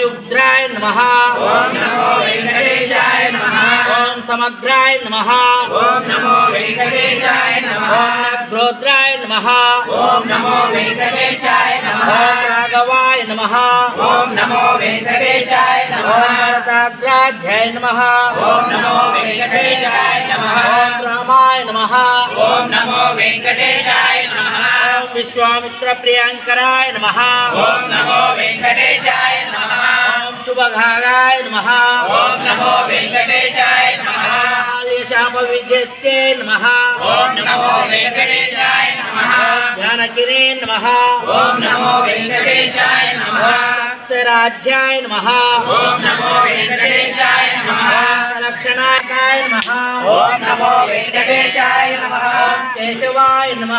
అత్యుగ్రాయ నమ ఓం నమో వెంకటేశాయ నమః ఓం సమగ్రాయ నమ ఓం నమో వెంకటేశాయ నమః ఓం గ్రోద్రాయ నమ ఓం నమో వెంకటేశాయ నమః ఓం రాఘవాయ నమ ఓం నమో వెంకటేశాయ ఓం నమః భరతాగ్రాధ్యాయ నమ ఓం నమో వెంకటేశాయ నమః ఓం రామాయ నమ ఓం నమో వెంకటేశాయ నమః ఓం విశ్వామిత్ర ప్రియాంకరాయ నమ ఓం నమో వెంకటేశాయ నమః శుభఘారాయ నమ. ఓం నమో వెంకటేశాయ నమః. శాప విజయతే నమ. ఓం నమో వెంకటేశాయ నమః. జానకిరే నమ. ఓం నమో వెంకటేశాయ నమః. రాజ్యాయ నమ. ఓం నమో వెంకటేశాయ నమః. లక్షణాకాయ నమ. ఓం నమో వెంకటేశాయ నమః. కేశవాయ నమ.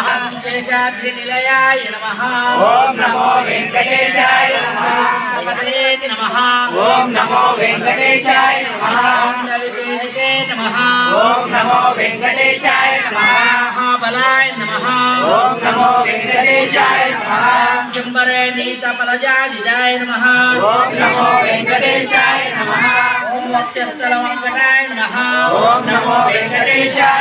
శేషాద్రి నిలయాయ నమ. ఓం నమో వెంకటేశాయ నమ. ఓం నమో వెంకటేశాయ నమః। ఓం నమో వెంకటేశాయ నమః। మహాబలాయ నమ ఓం నమో వెంకటేశాయ నమః। శంబరే నీత ఫలజాజిదాయ నమ ఓం నమో వెంకటేశాయ నమః। ఓం లక్ష్యస్థల వెంకటాయ నమ ఓం నమో వెంకటేశాయ నమః